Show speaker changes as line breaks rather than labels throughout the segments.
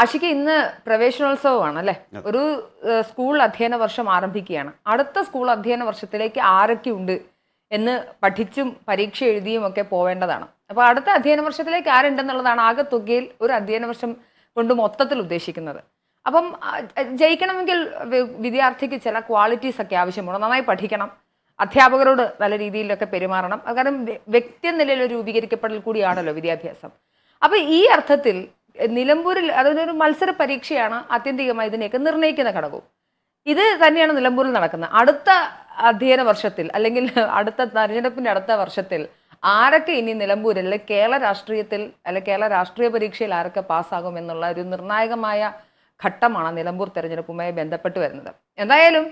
ആഷിക്ക് ഇന്ന് പ്രവേശനോത്സവമാണ് അല്ലേ ഒരു സ്കൂൾ അധ്യയന വർഷം ആരംഭിക്കുകയാണ്. അടുത്ത സ്കൂൾ അധ്യയന വർഷത്തിലേക്ക് ആരൊക്കെ ഉണ്ട് എന്ന് പഠിച്ചും പരീക്ഷ എഴുതിയും ഒക്കെ പോവേണ്ടതാണ്. അപ്പോൾ അടുത്ത അധ്യയന വർഷത്തിലേക്ക് ആരുണ്ടെന്നുള്ളതാണ് ആകെ തുകയിൽ ഒരു അധ്യയന വർഷം കൊണ്ട് മൊത്തത്തിൽ ഉദ്ദേശിക്കുന്നത്. അപ്പം ജയിക്കണമെങ്കിൽ വിദ്യാർത്ഥിക്ക് ചില ക്വാളിറ്റീസ് ഒക്കെ ആവശ്യമാണ്. നന്നായി പഠിക്കണം. അധ്യാപകരോട് നല്ല രീതിയിലൊക്കെ പെരുമാറണം. കാരണം വ്യ- വ്യക്തി നിലയിൽ രൂപീകരിക്കപ്പെടൽ കൂടിയാണല്ലോ വിദ്യാഭ്യാസം. അപ്പൊ ഈ അർത്ഥത്തിൽ നിലമ്പൂരിൽ അതൊരു മത്സര പരീക്ഷയാണ് ആത്യന്തികമായി ഇതിനെയൊക്കെ നിർണയിക്കുന്ന ഘടകവും. ഇത് തന്നെയാണ് നിലമ്പൂരിൽ നടക്കുന്നത് അടുത്ത അധ്യയന വർഷത്തിൽ അല്ലെങ്കിൽ അടുത്ത തെരഞ്ഞെടുപ്പിന്റെ അടുത്ത വർഷത്തിൽ ആരൊക്കെ ഇനി നിലമ്പൂരിൽ അല്ലെങ്കിൽ കേരള രാഷ്ട്രീയത്തിൽ അല്ലെങ്കിൽ കേരള രാഷ്ട്രീയ പരീക്ഷയിൽ ആരൊക്കെ പാസ്സാകും എന്നുള്ള ഒരു നിർണായകമായ ഘട്ടമാണ് നിലമ്പൂർ തെരഞ്ഞെടുപ്പുമായി ബന്ധപ്പെട്ട് വരുന്നത്. എന്തായാലും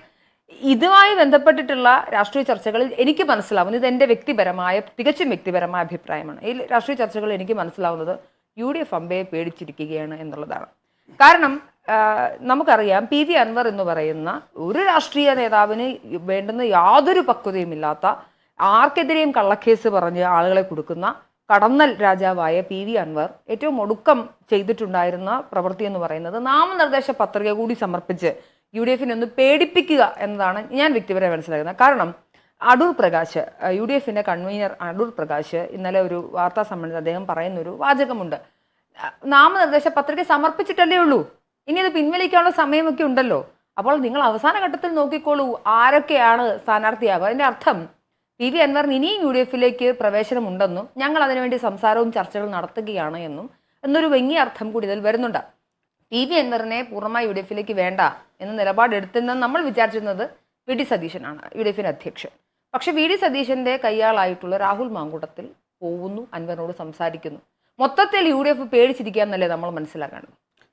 ഇതുമായി ബന്ധപ്പെട്ടിട്ടുള്ള രാഷ്ട്രീയ ചർച്ചകളിൽ എനിക്ക് മനസ്സിലാവുന്നത് ഇത് എന്റെ വ്യക്തിപരമായ തികച്ചും വ്യക്തിപരമായ അഭിപ്രായമാണ്. ഈ രാഷ്ട്രീയ ചർച്ചകളിൽ എനിക്ക് മനസ്സിലാവുന്നത് യു ഡി എഫ് അമ്പയെ പേടിച്ചിരിക്കുകയാണ് എന്നുള്ളതാണ്. കാരണം നമുക്കറിയാം പി വി അൻവർ എന്ന് പറയുന്ന ഒരു രാഷ്ട്രീയ നേതാവിന് വേണ്ടുന്ന യാതൊരു പക്വതയുമില്ലാത്ത ആർക്കെതിരെയും കള്ളക്കേസ് പറഞ്ഞ് ആളുകളെ കൊടുക്കുന്ന കടന്നൽ രാജാവായ പി വി അൻവർ ഏറ്റവും ഒടുക്കം ചെയ്തിട്ടുണ്ടായിരുന്ന പ്രവൃത്തി എന്ന് പറയുന്നത് നാമനിർദ്ദേശ പത്രിക കൂടി സമർപ്പിച്ച് യു ഡി എഫിനെ ഒന്ന് പേടിപ്പിക്കുക എന്നതാണ് ഞാൻ വ്യക്തിപരമായി മനസ്സിലാക്കുന്നത്. കാരണം അടൂർ പ്രകാശ് യു ഡി എഫിന്റെ കൺവീനർ അടൂർ പ്രകാശ് ഇന്നലെ ഒരു വാർത്താ സമ്മേളനത്തിൽ അദ്ദേഹം പറയുന്ന ഒരു വാചകമുണ്ട്. നാമനിർദ്ദേശ പത്രിക സമർപ്പിച്ചിട്ടല്ലേ ഉള്ളൂ. ഇനി അത് പിൻവലിക്കാനുള്ള സമയമൊക്കെ ഉണ്ടല്ലോ. അപ്പോൾ നിങ്ങൾ അവസാന ഘട്ടത്തിൽ നോക്കിക്കോളൂ ആരൊക്കെയാണ് സ്ഥാനാർത്ഥിയാകുക അതിന്റെ അർത്ഥം പി വി അൻവറിന് ഇനിയും യു ഡി എഫിലേക്ക് പ്രവേശനമുണ്ടെന്നും ഞങ്ങൾ അതിനുവേണ്ടി സംസാരവും ചർച്ചകളും നടത്തുകയാണ് എന്നും എന്നൊരു വ്യംഗ്യ അർത്ഥം കൂടി ഇതിൽ വരുന്നുണ്ട്. പി വി അൻവറിനെ പൂർണമായി യു ഡി എഫിലേക്ക് വേണ്ട എന്ന നിലപാടെടുത്തെന്ന് നമ്മൾ വിചാരിച്ചിരുന്നത് വി ഡി സതീശനാണ് യു ഡി എഫിന്റെ അധ്യക്ഷൻ. പക്ഷെ വി ഡി സതീശന്റെ കയ്യാളായിട്ടുള്ള രാഹുൽ മാങ്കുടത്തിൽ പോകുന്നു അൻവറിനോട് സംസാരിക്കുന്നു. മൊത്തത്തിൽ യു ഡി എഫ് പേടിച്ചിരിക്കുക എന്നല്ലേ നമ്മൾ മനസ്സിലാക്കണം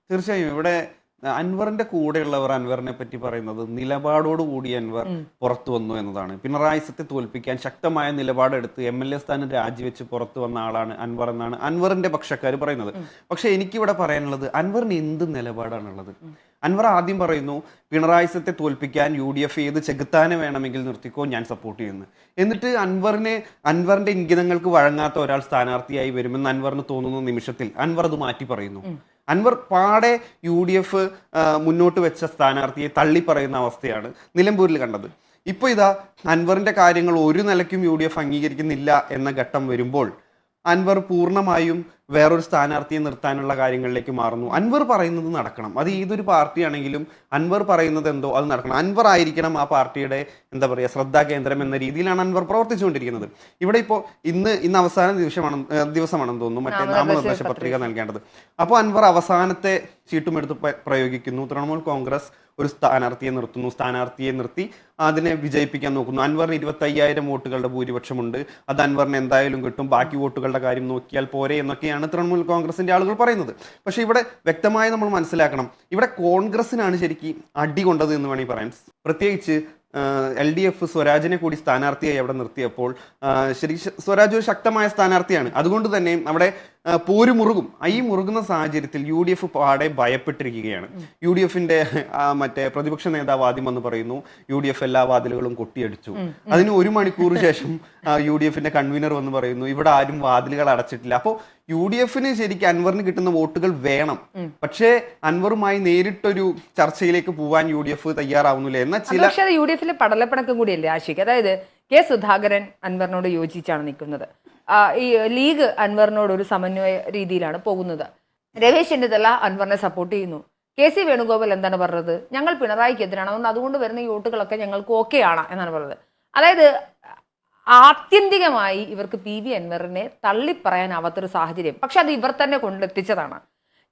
തീർച്ചയായും. ഇവിടെ അൻവറിന്റെ കൂടെയുള്ളവർ അൻവറിനെ പറ്റി പറയുന്നത് നിലപാടോടുകൂടി അൻവർ പുറത്തു വന്നു എന്നതാണ്. പിണറായി സത്തെ തോൽപ്പിക്കാൻ ശക്തമായ നിലപാടെടുത്ത് എം എൽ എ സ്ഥാനം രാജിവെച്ച് പുറത്തു വന്ന ആളാണ് അൻവർ എന്നാണ് അൻവറിന്റെ പക്ഷക്കാർ പറയുന്നത്. പക്ഷെ എനിക്കിവിടെ പറയാനുള്ളത് അൻവറിന് എന്ത് നിലപാടാണുള്ളത്? അൻവർ ആദ്യം പറയുന്നു പിണറായി സത്തെ തോൽപ്പിക്കാൻ യു ഡി എഫ് ഏത് ചെകുത്താനെ വേണമെങ്കിൽ നിർത്തിക്കോ ഞാൻ സപ്പോർട്ട് ചെയ്യുന്നു. എന്നിട്ട് അൻവറിനെ അൻവറിന്റെ ഇംഗിതങ്ങൾക്ക് വഴങ്ങാത്ത ഒരാൾ സ്ഥാനാർത്ഥിയായി വരുമെന്ന് അൻവറിന് തോന്നുന്ന നിമിഷത്തിൽ അൻവർ അത് മാറ്റി പറയുന്നു. അൻവർ പാടെ യു ഡി എഫ് മുന്നോട്ട് വെച്ച സ്ഥാനാർത്ഥിയെ തള്ളിപ്പറയുന്ന അവസ്ഥയാണ് നിലമ്പൂരിൽ കണ്ടത്. ഇപ്പോൾ ഇതാ അൻവറിന്റെ കാര്യങ്ങൾ ഒരു നിലയ്ക്കും യു ഡി എഫ് അംഗീകരിക്കുന്നില്ല എന്ന ഘട്ടം വരുമ്പോൾ അൻവർ പൂർണമായും വേറൊരു സ്ഥാനാർത്ഥിയെ നിർത്താനുള്ള കാര്യങ്ങളിലേക്ക് മാറുന്നു. അൻവർ പറയുന്നത് നടക്കണം. അത് ഏതൊരു പാർട്ടിയാണെങ്കിലും അൻവർ പറയുന്നത് എന്തോ അത് നടക്കണം. അൻവർ ആയിരിക്കണം ആ പാർട്ടിയുടെ എന്താ പറയുക ശ്രദ്ധാകേന്ദ്രം എന്ന രീതിയിലാണ് അൻവർ പ്രവർത്തിച്ചുകൊണ്ടിരിക്കുന്നത്. ഇവിടെ ഇപ്പോൾ ഇന്ന് ഇന്ന് അവസാന ദിവസമാണ് ദിവസമാണെന്ന് തോന്നുന്നു. മറ്റേ നാമനിർദ്ദേശ പത്രിക. നൽകേണ്ടത്. അപ്പോൾ അൻവർ അവസാനത്തെ ചീട്ടുമെടുത്ത് പ്രയോഗിക്കുന്നു. തൃണമൂൽ കോൺഗ്രസ് ഒരു സ്ഥാനാർത്ഥിയെ നിർത്തുന്നു. സ്ഥാനാർത്ഥിയെ നിർത്തി അതിനെ വിജയിപ്പിക്കാൻ നോക്കുന്നു. അൻവറിന് ഇരുപത്തയ്യായിരം വോട്ടുകളുടെ ഭൂരിപക്ഷമുണ്ട്. അത് അൻവറിന് എന്തായാലും കിട്ടും. ബാക്കി വോട്ടുകളുടെ കാര്യം നോക്കിയാൽ പോരെ എന്നൊക്കെയാണ് തൃണമൂൽ കോൺഗ്രസിന്റെ ആളുകൾ പറയുന്നത്. പക്ഷേ ഇവിടെ വ്യക്തമായി നമ്മൾ മനസ്സിലാക്കണം ഇവിടെ കോൺഗ്രസിനാണ് ശരിക്കും അടി കൊണ്ടത് എന്ന് വേണമെങ്കിൽ പറയാം. പ്രത്യേകിച്ച് എൽ ഡി എഫ് സ്വരാജിനെ കൂടി സ്ഥാനാർത്ഥിയായി അവിടെ നിർത്തിയപ്പോൾ ശരി സ്വരാജ് ഒരു ശക്തമായ സ്ഥാനാർത്ഥിയാണ്. അതുകൊണ്ട് തന്നെ അവിടെ പോര് മുറുകും. ഈ മുറുകുന്ന സാഹചര്യത്തിൽ യു ഡി എഫ് പാടെ ഭയപ്പെട്ടിരിക്കുകയാണ്. യു ഡി എഫിന്റെ മറ്റേ പ്രതിപക്ഷ നേതാവ് ആദ്യം വന്ന് പറയുന്നു യു ഡി എഫ് എല്ലാ വാതിലുകളും കൊട്ടിയടിച്ചു. അതിന് ഒരു മണിക്കൂർ ശേഷം യു ഡി എഫിന്റെ കൺവീനർ വന്ന് പറയുന്നു ഇവിടെ ആരും വാതിലുകൾ അടച്ചിട്ടില്ല. അപ്പോൾ യു ഡി എഫിന് ശരിക്കും അൻവറിന് കിട്ടുന്ന വോട്ടുകൾ വേണം. പക്ഷേ അൻവറുമായി നേരിട്ടൊരു ചർച്ചയിലേക്ക് പോവാൻ യു ഡി എഫ് തയ്യാറാവുന്നില്ല. എന്ന ചില
യു ഡി എഫിലെ പടലപ്പണക്കം കൂടിയല്ലേ ആശിക്ക് അതായത് കെ സുധാകരൻ അൻവറിനോട് യോജിച്ചാണ് നിൽക്കുന്നത്. ഈ ലീഗ് അൻവറിനോട് ഒരു സമന്വയ രീതിയിലാണ് പോകുന്നത്. രമേശ് ചെന്നിത്തല അൻവറിനെ സപ്പോർട്ട് ചെയ്യുന്നു. കെ സി വേണുഗോപാൽ എന്താണ് പറഞ്ഞത്? ഞങ്ങൾ പിണറായിക്ക് എതിരാണ് അതുകൊണ്ട് അതുകൊണ്ട് വരുന്ന ഈ വോട്ടുകളൊക്കെ ഞങ്ങൾക്ക് ഓക്കെ ആണ് എന്നാണ് പറഞ്ഞത്. അതായത് ആത്യന്തികമായി ഇവർക്ക് പി വി അൻവറിനെ തള്ളിപ്പറയാനാവാത്തൊരു സാഹചര്യം. പക്ഷെ അത് ഇവർ തന്നെ കൊണ്ടെത്തിച്ചതാണ്.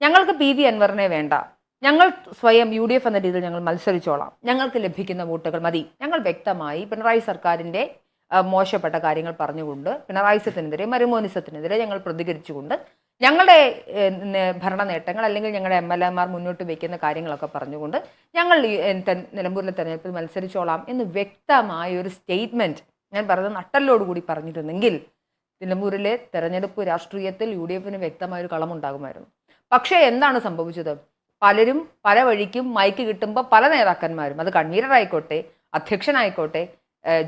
ഞങ്ങൾക്ക് പി വി അൻവറിനെ വേണ്ട. ഞങ്ങൾ സ്വയം യു ഡി എഫ് എന്ന രീതിയിൽ ഞങ്ങൾ മത്സരിച്ചോളാം. ഞങ്ങൾക്ക് ലഭിക്കുന്ന വോട്ടുകൾ മതി. ഞങ്ങൾ വ്യക്തമായി പിണറായി സർക്കാരിന്റെ ആ, മോശപ്പെട്ട കാര്യങ്ങൾ പറഞ്ഞുകൊണ്ട് പിണറായിസത്തിനെതിരെ മരുമോനിസത്തിനെതിരെ ഞങ്ങൾ പ്രതികരിച്ചുകൊണ്ട് ഞങ്ങളുടെ ഭരണ നേട്ടങ്ങൾ അല്ലെങ്കിൽ ഞങ്ങളുടെ എം എൽ എമാർ മുന്നോട്ട് വയ്ക്കുന്ന കാര്യങ്ങളൊക്കെ പറഞ്ഞുകൊണ്ട് ഞങ്ങൾ നിലമ്പൂരിലെ തെരഞ്ഞെടുപ്പിൽ മത്സരിച്ചോളാം എന്ന് വ്യക്തമായ ഒരു സ്റ്റേറ്റ്മെന്റ് ഞാൻ പറഞ്ഞത് നട്ടലോടുകൂടി പറഞ്ഞിരുന്നെങ്കിൽ നിലമ്പൂരിലെ തെരഞ്ഞെടുപ്പ് രാഷ്ട്രീയത്തിൽ യു ഡി എഫിന് വ്യക്തമായൊരു കളമുണ്ടാകുമായിരുന്നു. പക്ഷേ എന്താണ് സംഭവിച്ചത്? പലരും പല വഴിക്കും മൈക്ക് കിട്ടുമ്പോൾ പല നേതാക്കന്മാരും അത് കൺവീനർ ആയിക്കോട്ടെ അധ്യക്ഷനായിക്കോട്ടെ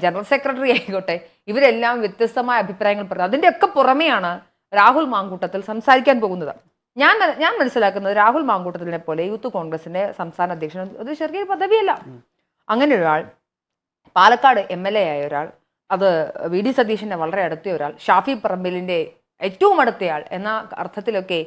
ജനറൽ സെക്രട്ടറി ആയിക്കോട്ടെ ഇവരെല്ലാം വ്യത്യസ്തമായ അഭിപ്രായങ്ങൾ പറഞ്ഞു. അതിന്റെയൊക്കെ പുറമെയാണ് രാഹുൽ മാങ്കൂട്ടത്തിൽ സംസാരിക്കാൻ പോകുന്നത്. ഞാൻ ഞാൻ മനസ്സിലാക്കുന്നത് രാഹുൽ മാങ്കൂട്ടത്തിനെ പോലെ യൂത്ത് കോൺഗ്രസിന്റെ സംസ്ഥാന അധ്യക്ഷൻ അത് ചെറിയൊരു പദവിയല്ല. അങ്ങനെ ഒരാൾ പാലക്കാട് എം എൽ എ ആയ ഒരാൾ അത് വി ഡി സതീഷിന്റെ വളരെ അടുത്ത ഒരാൾ ഷാഫി പറമ്പിലിന്റെ ഏറ്റവും അടുത്തയാൾ എന്ന അർത്ഥത്തിലൊക്കെ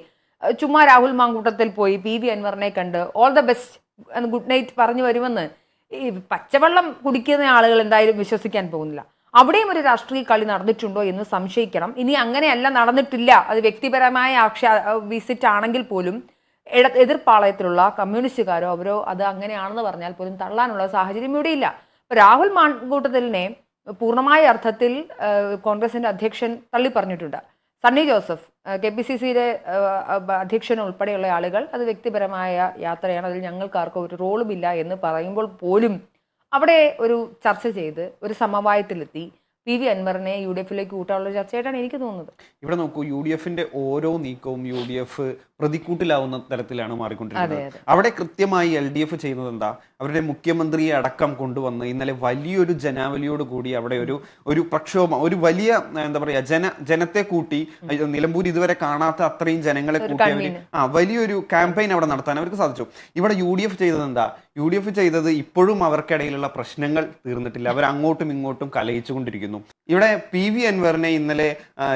ചുമ്മാ രാഹുൽ മാങ്കൂട്ടത്തിൽ പോയി പി വി അൻവറിനെ കണ്ട് all the best good night പറഞ്ഞു വരുമെന്ന് ഈ പച്ചവെള്ളം കുടിക്കുന്ന ആളുകൾ എന്തായാലും വിശ്വസിക്കാൻ പോകുന്നില്ല. അവിടെയും ഒരു രാഷ്ട്രീയ കളി നടന്നിട്ടുണ്ടോ എന്ന് സംശയിക്കണം. ഇനി അങ്ങനെയല്ല നടന്നിട്ടില്ല. അത് വ്യക്തിപരമായ ആക്ഷ വിസിറ്റ് ആണെങ്കിൽ പോലും എട എതിർപ്പാളയത്തിലുള്ള കമ്മ്യൂണിസ്റ്റുകാരോ അവരോ അത് അങ്ങനെയാണെന്ന് പറഞ്ഞാൽ പോലും തള്ളാനുള്ള സാഹചര്യം ഇവിടെയില്ല. രാഹുൽ മാൺകൂട്ടത്തിലിനെ പൂർണമായ അർത്ഥത്തിൽ കോൺഗ്രസിന്റെ അധ്യക്ഷൻ തള്ളി പറഞ്ഞിട്ടുണ്ട് Sunny Joseph K P C സിയിലെ അധ്യക്ഷൻ ഉൾപ്പെടെയുള്ള ആളുകൾ അത് വ്യക്തിപരമായ യാത്രയാണ്. അതിൽ ഞങ്ങൾക്കാർക്കും ഒരു റോളുമില്ല എന്ന് പറയുമ്പോൾ പോലും അവിടെ ഒരു ചർച്ച ചെയ്ത് ഒരു സമവായത്തിലെത്തി. പി വി അൻവറിനെ യു ഡി എഫിലേക്ക് കൂട്ടാനുള്ള ചർച്ചയായിട്ടാണ് എനിക്ക് തോന്നുന്നത്.
ഇവിടെ നോക്കൂ യു ഡി എഫിന്റെ ഓരോ നീക്കവും യു ഡി എഫ് പ്രതിക്കൂട്ടിലാവുന്ന തരത്തിലാണ് മാറിക്കൊണ്ടിരിക്കുന്നത്. അവിടെ കൃത്യമായി എൽ ഡി എഫ് ചെയ്യുന്നത് എന്താ? അവരുടെ മുഖ്യമന്ത്രിയെ അടക്കം കൊണ്ടുവന്ന് ഇന്നലെ വലിയൊരു ജനാവലിയോട് കൂടി അവിടെ ഒരു ഒരു പ്രക്ഷോഭം ഒരു വലിയ എന്താ പറയാ ജന ജനത്തെ കൂട്ടി നിലമ്പൂർ ഇതുവരെ കാണാത്ത അത്രയും ജനങ്ങളെ കൂട്ടി
അവർ
ആ വലിയൊരു ക്യാമ്പയിൻ അവിടെ നടത്താൻ അവർക്ക് സാധിച്ചു. ഇവിടെ യു ഡി എഫ് ചെയ്തത് എന്താ? യു ഡി എഫ് ചെയ്തത് ഇപ്പോഴും അവർക്കിടയിലുള്ള പ്രശ്നങ്ങൾ തീർന്നിട്ടില്ല. അവർ അങ്ങോട്ടും ഇങ്ങോട്ടും കലയിച്ചുകൊണ്ടിരിക്കുന്നു ഇവിടെ പി വി അൻവറിനെ ഇന്നലെ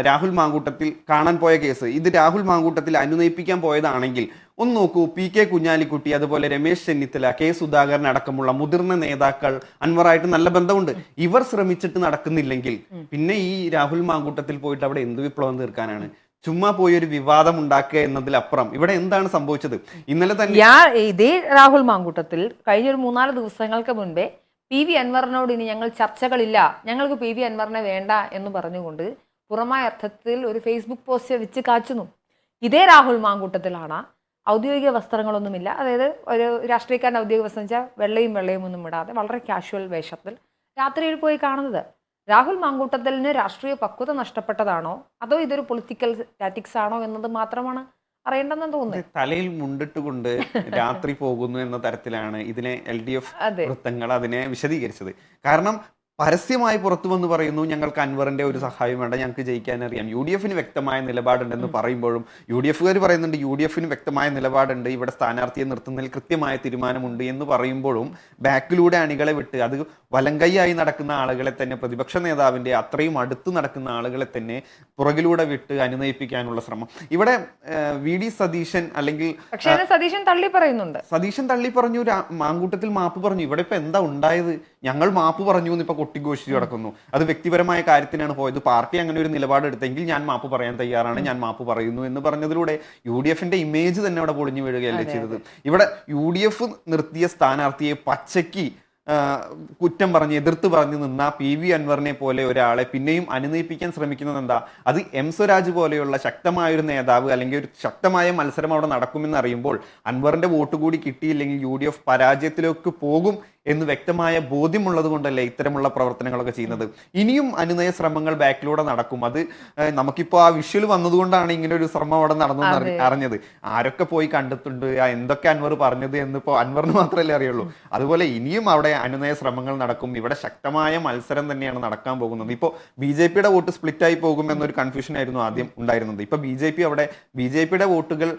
രാഹുൽ മാങ്കൂട്ടത്തിൽ കാണാൻ പോയ കേസ്. ഇത് രാഹുൽ മാങ്കൂട്ടത്തിൽ അനുനയിപ്പിക്കാൻ പോയതാണെങ്കിൽ ഒന്ന് നോക്കൂ പി കെ കുഞ്ഞാലിക്കുട്ടി അതുപോലെ രമേശ് ചെന്നിത്തല കെ സുധാകരൻ അടക്കമുള്ള മുതിർന്ന നേതാക്കൾ അൻവറായിട്ട് നല്ല ബന്ധമുണ്ട്. ഇവർ ശ്രമിച്ചിട്ട് നടക്കുന്നില്ലെങ്കിൽ പിന്നെ ഈ രാഹുൽ മാങ്കൂട്ടത്തിൽ പോയിട്ട് അവിടെ എന്ത് വിപ്ലവം തീർക്കാനാണ്? ചുമ്മാ പോയി ഒരു വിവാദം ഉണ്ടാക്കുക എന്നതിലപ്പുറം. ഇവിടെ എന്താണ് സംഭവിച്ചത്? ഇന്നലെ തന്നെ
ഇതേ രാഹുൽ മാങ്കൂട്ടത്തിൽ കഴിഞ്ഞ ഒരു മൂന്നാൽ ദിവസങ്ങൾക്ക് മുൻപേ പി വി അൻവറിനോട് ഇനി ഞങ്ങൾ ചർച്ചകളില്ല. ഞങ്ങൾക്ക് പി വി അൻവറിനെ വേണ്ട എന്ന് പറഞ്ഞുകൊണ്ട് പുറമായ അർത്ഥത്തിൽ ഒരു ഫേസ്ബുക്ക് പോസ്റ്റ് വെച്ച് കാച്ചുന്നു. ഇതേ രാഹുൽ മാങ്കൂട്ടത്തിലാണ്. ഔദ്യോഗിക വസ്ത്രങ്ങളൊന്നുമില്ല. അതായത് ഒരു രാഷ്ട്രീയക്കാരന്റെ ഔദ്യോഗിക വസ്ത്രം വെച്ചാൽ വെള്ളയും വെള്ളയും ഒന്നും ഇടാതെ വളരെ കാഷ്വൽ വേഷത്തിൽ രാത്രിയിൽ പോയി കാണുന്നത്. രാഹുൽ മാങ്കൂട്ടത്തലിന് രാഷ്ട്രീയ പക്വത നഷ്ടപ്പെട്ടതാണോ? അതോ ഇതൊരു പൊളിറ്റിക്കൽ സ്റ്റാറ്റിക്സ് ആണോ എന്നത് മാത്രമാണ് അറിയേണ്ടെന്ന് തോന്നുന്നു.
തലയിൽ മുണ്ടിട്ട് കൊണ്ട് രാത്രി പോകുന്നു എന്ന തരത്തിലാണ് ഇതിനെ എൽ ഡി എഫ് വൃത്തങ്ങൾ അതിനെ വിശദീകരിച്ചത്. കാരണം പരസ്യമായി പുറത്തു വന്ന് പറയുന്നു ഞങ്ങൾക്ക് അൻവറിന്റെ ഒരു സഹായം വേണ്ട ഞങ്ങൾക്ക് ജയിക്കാൻ അറിയാം യു ഡി എഫിന് വ്യക്തമായ നിലപാടുണ്ടെന്ന് പറയുമ്പോഴും യു ഡി എഫുകാർ പറയുന്നുണ്ട് യു ഡി എഫിന് വ്യക്തമായ നിലപാടുണ്ട് ഇവിടെ സ്ഥാനാർത്ഥിയെ നിർത്തുന്നതിൽ കൃത്യമായ തീരുമാനമുണ്ട് എന്ന് പറയുമ്പോഴും ബാക്കിലൂടെ അണികളെ വിട്ട് അത് വലങ്കൈയായി നടക്കുന്ന ആളുകളെ തന്നെ പ്രതിപക്ഷ നേതാവിന്റെ അത്രയും അടുത്ത് നടക്കുന്ന ആളുകളെ തന്നെ പുറകിലൂടെ വിട്ട് അനുനയിപ്പിക്കാനുള്ള ശ്രമം. ഇവിടെ വി ഡി സതീശൻ അല്ലെങ്കിൽ
സതീശൻ തള്ളി പറയുന്നുണ്ട്.
സതീശൻ തള്ളി പറഞ്ഞു മാങ്കൂട്ടത്തിൽ മാപ്പ് പറഞ്ഞു ഇവിടെ ഇപ്പൊ എന്താ ഉണ്ടായത്? ഞങ്ങൾ മാപ്പ് പറഞ്ഞു എന്ന് ഇപ്പൊ കൊട്ടിഘോഷിച്ച് കിടക്കുന്നു. അത് വ്യക്തിപരമായ കാര്യത്തിനാണ് പോയത്. പാർട്ടി അങ്ങനെ ഒരു നിലപാടെടുത്തെങ്കിൽ ഞാൻ മാപ്പ് പറയാൻ തയ്യാറാണ്. ഞാൻ മാപ്പ് പറയുന്നു എന്ന് പറഞ്ഞതിലൂടെ യു ഡി എഫിന്റെ ഇമേജ് തന്നെ അവിടെ പൊളിഞ്ഞു വീഴുകയല്ലേ ചെയ്തത്. ഇവിടെ യു ഡി എഫ് നിർത്തിയ സ്ഥാനാർത്ഥിയെ പച്ചയ്ക്ക് കുറ്റം പറഞ്ഞ് എതിർത്ത് പറഞ്ഞ് നിന്ന പി വി അൻവറിനെ പോലെ ഒരാളെ പിന്നെയും അനുനയിപ്പിക്കാൻ ശ്രമിക്കുന്നത് എന്താ? അത് എം സ്വരാജ് പോലെയുള്ള ശക്തമായ ഒരു നേതാവ് അല്ലെങ്കിൽ ഒരു ശക്തമായ മത്സരം അവിടെ നടക്കുമെന്ന് അറിയുമ്പോൾ അൻവറിന്റെ വോട്ട് കൂടി കിട്ടിയില്ലെങ്കിൽ യു ഡി എഫ് പരാജയത്തിലേക്ക് പോകും എന്ന് വ്യക്തമായ ബോധ്യമുള്ളത് കൊണ്ടല്ലേ ഇത്തരമുള്ള പ്രവർത്തനങ്ങളൊക്കെ ചെയ്യുന്നത്. ഇനിയും അനുനയ ശ്രമങ്ങൾ ബാക്കിലൂടെ നടക്കും. അത് നമുക്കിപ്പോൾ നമുക്കിപ്പോ ആ വിഷ്വൽ വന്നതുകൊണ്ടാണ് ഇങ്ങനെ ഒരു ശ്രമം അവിടെ നടന്നു അറിഞ്ഞത്. ആരൊക്കെ പോയി കണ്ടെത്തുണ്ട് ആ എന്തൊക്കെ അൻവർ പറഞ്ഞത് എന്നിപ്പോ അൻവറിന് മാത്രമല്ലേ അറിയുള്ളൂ. അതുപോലെ ഇനിയും അവിടെ അനുനയ ശ്രമങ്ങൾ നടക്കും. ഇവിടെ ശക്തമായ മത്സരം തന്നെയാണ് നടക്കാൻ പോകുന്നത്. ഇപ്പോ ബി ജെ പിയുടെ വോട്ട് സ്പ്ലിറ്റ് ആയി പോകും എന്നൊരു കൺഫ്യൂഷൻ ആയിരുന്നു ആദ്യം ഉണ്ടായിരുന്നത്. ഇപ്പൊ ബി ജെ പി അവിടെ ബി ജെ പിയുടെ വോട്ടുകൾ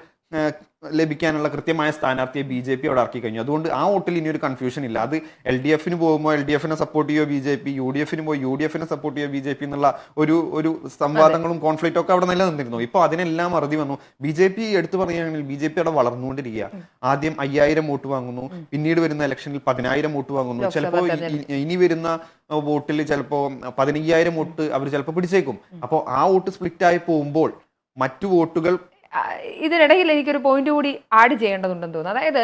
ലഭിക്കാനുള്ള കൃത്യമായ സ്ഥാനാർത്ഥിയെ ബി ജെ പി അവിടെ ഇറക്കി കഴിഞ്ഞു. അതുകൊണ്ട് ആ വോട്ടിൽ ഇനി ഒരു കൺഫ്യൂഷൻ ഇല്ല. അത് എൽ ഡി എഫിന് പോകുമ്പോൾ എൽ ഡി എഫിനെ സപ്പോർട്ട് ചെയ്യുമോ B J P? U D എഫിന് പോയി യു ഡി എഫിനെ സപ്പോർട്ട് ചെയ്യുമോ ബി ജെ പി എന്നുള്ള ഒരു ഒരു സംവാദങ്ങളും കോൺഫ്ലിക്റ്റും ഒക്കെ അവിടെ നിലനിന്നിരുന്നു. ഇപ്പോൾ അതിനെല്ലാം അറുതി വന്നു. ബി ജെ പി എടുത്തു പറയുകയാണെങ്കിൽ ബി ജെ പി അവിടെ വളർന്നുകൊണ്ടിരിക്കുക. ആദ്യം അയ്യായിരം വോട്ട് വാങ്ങുന്നു. പിന്നീട് വരുന്ന ഇലക്ഷനിൽ പതിനായിരം വോട്ട് വാങ്ങുന്നു. ചിലപ്പോൾ ഇനി വരുന്ന വോട്ടിൽ ചിലപ്പോൾ പതിനയ്യായിരം വോട്ട് അവർ ചിലപ്പോൾ പിടിച്ചേക്കും. അപ്പോൾ ആ വോട്ട് സ്പ്ലിറ്റ് ആയി പോകുമ്പോൾ മറ്റു വോട്ടുകൾ
ഇതിനിടയിൽ എനിക്കൊരു പോയിന്റ് കൂടി ആഡ് ചെയ്യേണ്ടതുണ്ടെന്ന് തോന്നുന്നു. അതായത്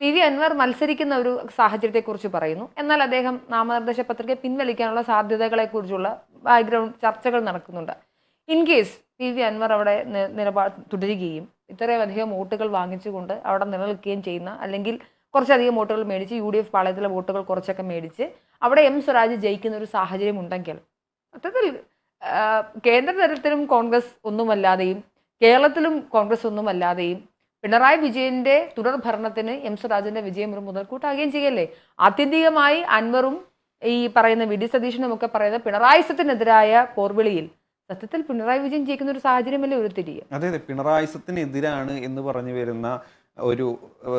പി വി അൻവർ മത്സരിക്കുന്ന ഒരു സാഹചര്യത്തെക്കുറിച്ച് പറയുന്നു. എന്നാൽ അദ്ദേഹം നാമനിർദ്ദേശ പത്രിക പിൻവലിക്കാനുള്ള സാധ്യതകളെക്കുറിച്ചുള്ള ബാക്ക്ഗ്രൗണ്ട് ചർച്ചകൾ നടക്കുന്നുണ്ട്. In case P V Anwar അവിടെ നിലപാട് തുടരുകയും ഇത്രയും അധികം വോട്ടുകൾ വാങ്ങിച്ചുകൊണ്ട് അവിടെ നിലനിൽക്കുകയും ചെയ്യുന്ന അല്ലെങ്കിൽ കുറച്ചധികം വോട്ടുകൾ മേടിച്ച് യു ഡി എഫ് പാളയത്തിലെ വോട്ടുകൾ കുറച്ചൊക്കെ മേടിച്ച് അവിടെ എം സ്വരാജ് ജയിക്കുന്ന ഒരു സാഹചര്യം ഉണ്ടെങ്കിൽ മൊത്തത്തിൽ കേന്ദ്ര തലത്തിലും കോൺഗ്രസ് ഒന്നുമല്ലാതെയും കേരളത്തിലും കോൺഗ്രസ് ഒന്നും അല്ലാതെയും പിണറായി വിജയന്റെ തുടർ ഭരണത്തിന് എം സ്വരാജിന്റെ വിജയം ഒരു മുതൽക്കൂട്ടാകുകയും ചെയ്യല്ലേ? ആത്യന്തികമായി അൻവറും ഈ പറയുന്ന വി ഡി സതീശനും ഒക്കെ പറയുന്ന പിണറായിസത്തിനെതിരായ പോർവിളിയിൽ സത്യത്തിൽ പിണറായി വിജയൻ ജയിക്കുന്ന ഒരു സാഹചര്യമല്ലേ ഉരുത്തിരിയ
അതെ അതെ. പിണറായിസത്തിനെതിരാണ് എന്ന് പറഞ്ഞു വരുന്ന ഒരു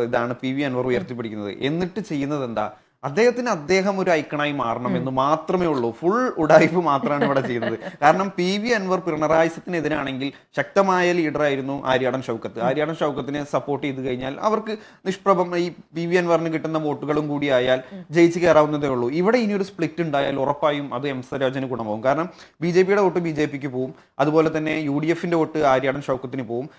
ഇതാണ് പി വി അൻവർ ഉയർത്തിപ്പിടിക്കുന്നത്. എന്നിട്ട് ചെയ്യുന്നത് എന്താ? അദ്ദേഹത്തിന് അദ്ദേഹം ഒരു ഐക്കണായി മാറണം എന്ന് മാത്രമേ ഉള്ളൂ. ഫുൾ ഉടായ്പ് മാത്രമാണ് ഇവിടെ ചെയ്യുന്നത് കാരണം പി വി അൻവർ പിണറായിസത്തിനെതിരാണെങ്കിൽ ശക്തമായ ലീഡറായിരുന്നു ആര്യാടൻ ഷൗക്കത്ത്. ആര്യാടൻ ഷൗക്കത്തിനെ സപ്പോർട്ട് ചെയ്ത് കഴിഞ്ഞാൽ അവർക്ക് നിഷ്പ്രഭം ഈ പി വി അൻവറിന് കിട്ടുന്ന വോട്ടുകളും കൂടി ആയാൽ ജയിച്ചു കയറാവുന്നതേ ഉള്ളൂ. ഇവിടെ ഇനി ഒരു സ്പ്ലിറ്റ് ഉണ്ടായാൽ ഉറപ്പായും അത് എം സരാജന് ഗുണമാവും. കാരണം ബി ജെ പിയുടെ വോട്ട് ബി ജെ പിക്ക് പോവും. അതുപോലെ തന്നെ യു ഡി എഫിന്റെ വോട്ട് ആര്യാടൻ ഷൗക്കത്തിന് പോവും.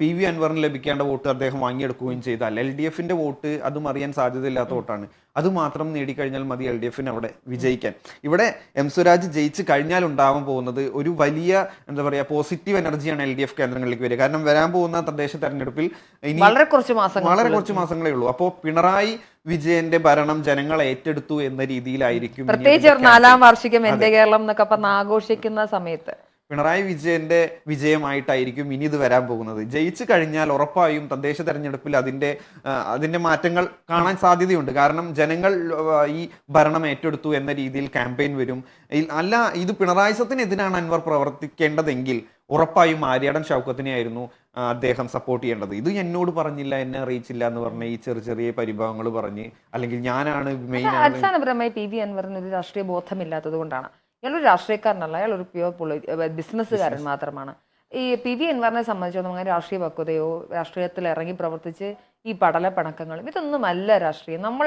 പി വി അൻവറിന് ലഭിക്കേണ്ട വോട്ട് അദ്ദേഹം വാങ്ങിയെടുക്കുകയും ചെയ്താൽ. എൽ ഡി എഫിന്റെ വോട്ട് അതും അറിയാൻ സാധ്യതയില്ലാത്ത വോട്ടാണ്. അത് മാത്രം നേടിക്കഴിഞ്ഞാൽ മതി എൽ ഡി എഫിന് അവിടെ വിജയിക്കാൻ. ഇവിടെ എം സ്വരാജ് ജയിച്ച് കഴിഞ്ഞാൽ ഉണ്ടാവാൻ പോകുന്നത് ഒരു വലിയ എന്താ പറയുക പോസിറ്റീവ് എനർജിയാണ് എൽ ഡി എഫ് കേന്ദ്രങ്ങളിലേക്ക് വരിക. കാരണം വരാൻ പോകുന്ന തദ്ദേശ തെരഞ്ഞെടുപ്പിൽ ഇനി
വളരെ കുറച്ച് മാസങ്ങൾ
വളരെ കുറച്ച് മാസങ്ങളേ ഉള്ളൂ. അപ്പോൾ പിണറായി വിജയന്റെ ഭരണം ജനങ്ങൾ ഏറ്റെടുത്തു എന്ന രീതിയിലായിരിക്കും
പ്രത്യേകിച്ച് നാലാം വാർഷികം എന്റെ കേരളം എന്നൊക്കെ പറഞ്ഞ് ആഘോഷിക്കുന്ന സമയത്ത്.
പിണറായി വിജയന്റെ വിജയമായിട്ടായിരിക്കും ഇനി ഇത് വരാൻ പോകുന്നത്. ജയിച്ചു കഴിഞ്ഞാൽ ഉറപ്പായും തദ്ദേശ തെരഞ്ഞെടുപ്പിൽ അതിന്റെ അതിന്റെ മാറ്റങ്ങൾ കാണാൻ സാധ്യതയുണ്ട്. കാരണം ജനങ്ങൾ ഈ ഭരണം ഏറ്റെടുത്തു എന്ന രീതിയിൽ ക്യാമ്പയിൻ വരും. അല്ല ഇത് പിണറായിസത്തിനെതിരാണ് അൻവർ പ്രവർത്തിക്കേണ്ടതെങ്കിൽ ഉറപ്പായും ആര്യാടൻ ഷൗക്കത്തിനെയായിരുന്നു ആയിരുന്നു അദ്ദേഹം സപ്പോർട്ട് ചെയ്യേണ്ടത്. ഇത് എന്നോട് പറഞ്ഞില്ല എന്നെ അറിയിച്ചില്ല എന്ന് പറഞ്ഞ ഈ ചെറിയ ചെറിയ പരിഭവങ്ങൾ പറഞ്ഞ് അല്ലെങ്കിൽ ഞാനാണ് മെയിൻ
അടിസ്ഥാനപരമായി പി വി അൻവറിന് ഒരു രാഷ്ട്രീയ ബോധമില്ലാത്തത് കൊണ്ടാണ്. ഇയാൾ ഒരു രാഷ്ട്രീയക്കാരനല്ല അയാൾ ഒരു പ്യുവർ പൊളി ബിസിനസ്സുകാരൻ മാത്രമാണ്. ഈ പി വി എൻവാറിനെ സംബന്ധിച്ചിടത്തോളം അങ്ങനെ രാഷ്ട്രീയ പക്വതയോ രാഷ്ട്രീയത്തിൽ ഇറങ്ങി പ്രവർത്തിച്ച് ഈ പടല പണക്കങ്ങളും ഇതൊന്നുമല്ല രാഷ്ട്രീയം. നമ്മൾ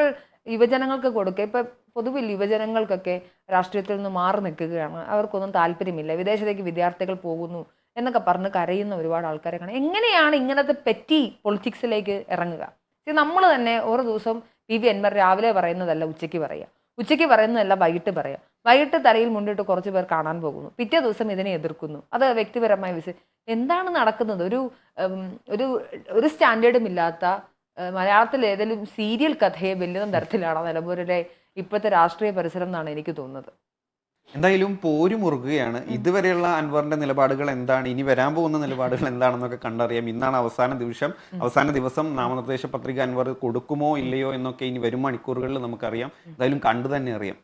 യുവജനങ്ങൾക്ക് കൊടുക്കുക ഇപ്പം പൊതുവിൽ യുവജനങ്ങൾക്കൊക്കെ രാഷ്ട്രീയത്തിൽ നിന്ന് മാറി നിൽക്കുകയാണ്. അവർക്കൊന്നും താല്പര്യമില്ല. വിദേശത്തേക്ക് വിദ്യാർത്ഥികൾ പോകുന്നു എന്നൊക്കെ പറഞ്ഞ് കരയുന്ന ഒരുപാട് ആൾക്കാരെ കാണാം. എങ്ങനെയാണ് ഇങ്ങനത്തെ പെറ്റി പൊളിറ്റിക്സിലേക്ക് ഇറങ്ങുക? നമ്മൾ തന്നെ ഓരോ ദിവസം പി വി എൻവർ രാവിലെ പറയുന്നതല്ല ഉച്ചയ്ക്ക് പറയുക. ഉച്ചയ്ക്ക് പറയുന്നതല്ല വൈകിട്ട് പറയാം വൈകിട്ട് തലയിൽ മുണ്ടിട്ട് കുറച്ച് പേർ കാണാൻ പോകുന്നു. പിറ്റേ ദിവസം ഇതിനെ എതിർക്കുന്നു. അത് വ്യക്തിപരമായ വിഷയം എന്താണ് നടക്കുന്നത്? ഒരു ഒരു ഒരു സ്റ്റാൻഡേർഡും ഇല്ലാത്ത മലയാളത്തിൽ ഏതെങ്കിലും സീരിയൽ കഥയെ വെല്ലുന്ന തരത്തിലാണ് നിലമ്പൂരിലെ ഇപ്പോഴത്തെ രാഷ്ട്രീയ പരിസരം എന്നാണ് എനിക്ക് തോന്നുന്നത്.
എന്തായാലും പോരും മുറുകുകയാണ്. ഇതുവരെയുള്ള അൻവറിന്റെ നിലപാടുകൾ എന്താണ്? ഇനി വരാൻ പോകുന്ന നിലപാടുകൾ എന്താണെന്നൊക്കെ കണ്ടറിയാം. ഇന്നാണ് അവസാന ദിവസം. അവസാന ദിവസം നാമനിർദ്ദേശ പത്രിക അൻവർ കൊടുക്കുമോ ഇല്ലയോ എന്നൊക്കെ ഇനി വരും മണിക്കൂറുകളിൽ നമുക്കറിയാം. എന്തായാലും കണ്ടു തന്നെ അറിയാം.